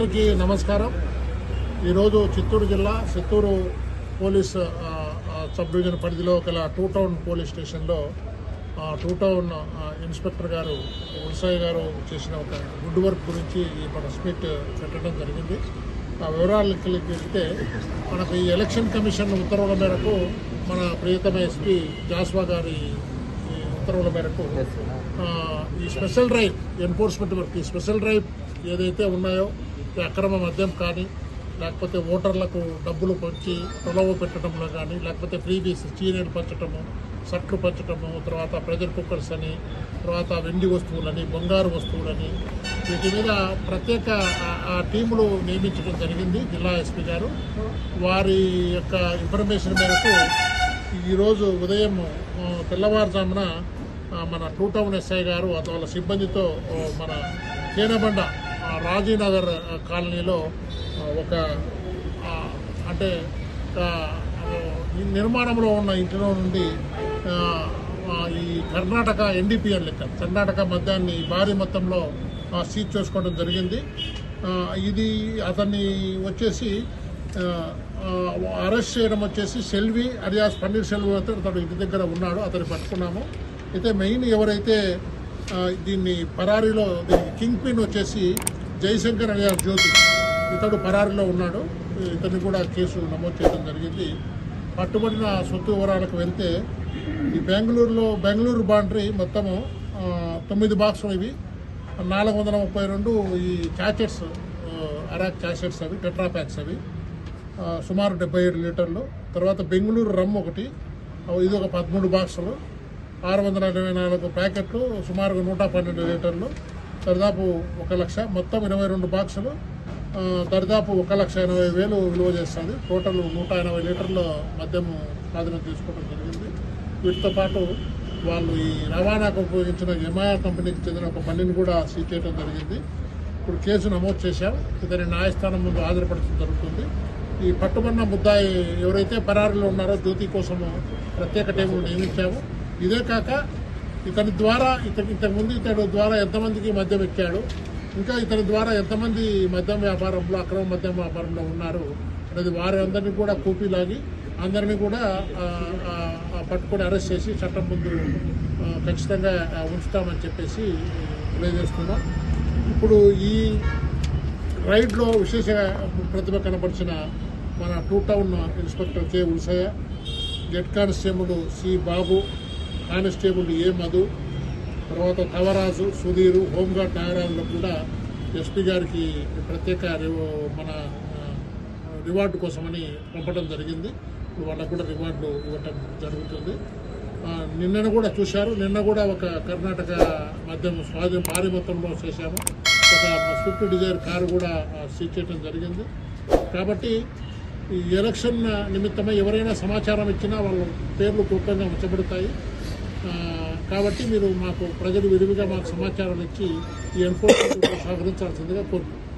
అందరికీ నమస్కారం. ఈరోజు చిత్తూరు జిల్లా చిత్తూరు పోలీస్ సబ్ డివిజన్ పరిధిలో గల టూ టౌన్ పోలీస్ స్టేషన్లో టూ టౌన్ ఇన్స్పెక్టర్ గారు ఉల్సాయి గారు చేసిన ఒక గుడ్ వర్క్ గురించి ఈ మన స్మిట్ పెట్టడం జరిగింది. ఆ వివరాలకి వెళ్తే మనకు ఈ ఎలక్షన్ కమిషన్ ఉత్తర్వుల మేరకు మన ప్రియతమ ఎస్పీ జాస్వా గారి ఈ ఉత్తర్వుల మేరకు ఈ స్పెషల్ డ్రైవ్ ఎన్ఫోర్స్మెంట్ వర్క్ ఈ స్పెషల్ డ్రైవ్ ఏదైతే ఉన్నాయో అక్రమ మద్యం కానీ లేకపోతే ఓటర్లకు డబ్బులు పంచి తొలవ పెట్టడంలో కానీ లేకపోతే ఫ్రీబీస్ చీరలు పంచటము సట్లు పంచటము తర్వాత ప్రెజర్ కుక్కర్స్ అని తర్వాత వెండి వస్తువులని బంగారు వస్తువులని వీటి మీద ప్రత్యేక ఆ- టీములు నియమించడం జరిగింది జిల్లా ఎస్పీ గారు. వారి యొక్క ఇన్ఫర్మేషన్ మేరకు ఈరోజు ఉదయం తెల్లవారుజామున మన టూ టౌన్ ఎస్ఐ గారు అత- వాళ్ళ సిబ్బందితో మన కేనబండ రాజీనగర్ కాలనీలో ఒక అంటే నిర్మాణంలో ఉన్న ఇంటిలో నుండి ఈ కర్ణాటక ఎన్డీపీఎల్ లెక్క కర్ణాటక మద్యాన్ని భారీ మొత్తంలో సీజ్ చేసుకోవడం జరిగింది. ఇది అతన్ని వచ్చేసి అరెస్ట్ చేయడం వచ్చేసి సెల్వి అరియాస్ పన్నీర్ సెల్వి అయితే అతడు ఇంటి దగ్గర ఉన్నాడు అతన్ని పట్టుకున్నాము. అయితే మెయిన్ ఎవరైతే దీన్ని పరారీలో దీనికి కింగ్ పిన్ వచ్చేసి జయశంకర్ అనే జ్యోతి ఇతడు పరారీలో ఉన్నాడు. ఇతన్ని కూడా కేసు నమోదు చేయడం జరిగింది. పట్టుబడిన సొత్తు వివరాలకు వెళ్తే ఈ బెంగళూరులో బెంగళూరు బాండరీ మొత్తము తొమ్మిది బాక్సులు ఇవి. నాలుగు వందల ముప్పై రెండు ఈ చాచెట్స్ అరాక్ చాచెట్స్ అవి టెట్రాప్యాక్స్ అవి. సుమారు డెబ్బై ఏడు లీటర్లు. తర్వాత బెంగళూరు రమ్ ఒకటి. ఇది ఒక పదమూడు బాక్సులు ఆరు వందల ఇరవై నాలుగు ప్యాకెట్లు సుమారుగా నూట పన్నెండు లీటర్లు. దరిదాపు ఒక లక్ష మొత్తం ఇరవై రెండు బాక్సులు దరిదాపు ఒక లక్ష ఎనభై వేలు విలువ చేస్తుంది. టోటల్ నూట ఎనభై లీటర్ల మద్యము ప్రాధాన్యత తీసుకోవడం జరిగింది. వీటితో పాటు వాళ్ళు ఈ రవాణాకు ఉపయోగించిన ఎంఐఆర్ కంపెనీకి చెందిన ఒక బండిని కూడా సీజ్ చేయడం జరిగింది. ఇప్పుడు కేసు నమోదు చేశాం. ఇతని న్యాయస్థానం ముందు హాజరుపరచడం జరుగుతుంది. ఈ పట్టుబడిన ముద్దాయి ఎవరైతే పరారీలో ఉన్నారో జ్యోతి కోసము ప్రత్యేక టీములు నియమించాము. ఇదే కాక ఇతని ద్వారా ఇతని ఇంతకుముందు ఇతడు ద్వారా ఎంతమందికి మద్యం ఎక్కాడు? ఇంకా ఇతని ద్వారా ఎంతమంది మద్యం వ్యాపారంలో అక్రమ మద్యం వ్యాపారంలో ఉన్నారు అనేది వారి అందరినీ కూడా కూపీలాగి అందరినీ కూడా పట్టుకొని అరెస్ట్ చేసి చట్టం ముందు ఖచ్చితంగా ఉంచుతామని చెప్పేసి తెలియజేస్తున్నాం. ఇప్పుడు ఈ రైడ్లో విశేష ప్రతిభ కనపరిచిన మన two town inspector K Ulsaiah head constable C Babu constable A Madhu తర్వాత తవరాజు సుధీరు హోంగార్డ్ నాగరాజులకు కూడా ఎస్పీ గారికి ప్రత్యేక మన రివార్డు కోసమని పంపడం జరిగింది. వాళ్ళకు కూడా రివార్డు ఇవ్వటం జరుగుతుంది. నిన్నను కూడా చూశారు. నిన్న కూడా ఒక కర్ణాటక మద్యం స్వాధీనం భారీ మొత్తంలో చేశాము. ఒక స్విఫ్ట్ డిజైర్ కారు కూడా సీజ్ చేయడం జరిగింది. కాబట్టి ఈ ఎలక్షన్ నిమిత్తమై ఎవరైనా సమాచారం ఇచ్చినా వాళ్ళ పేర్లు క్లుప్తంగా ఉంచబడతాయి. కాబట్టి మీరు మాకు ప్రజలు విరివిగా మాకు సమాచారం ఇచ్చి ఈ ఎన్ఫోర్స్మెంట్ సహకరించాల్సిందిగా కోరుకుంటున్నాను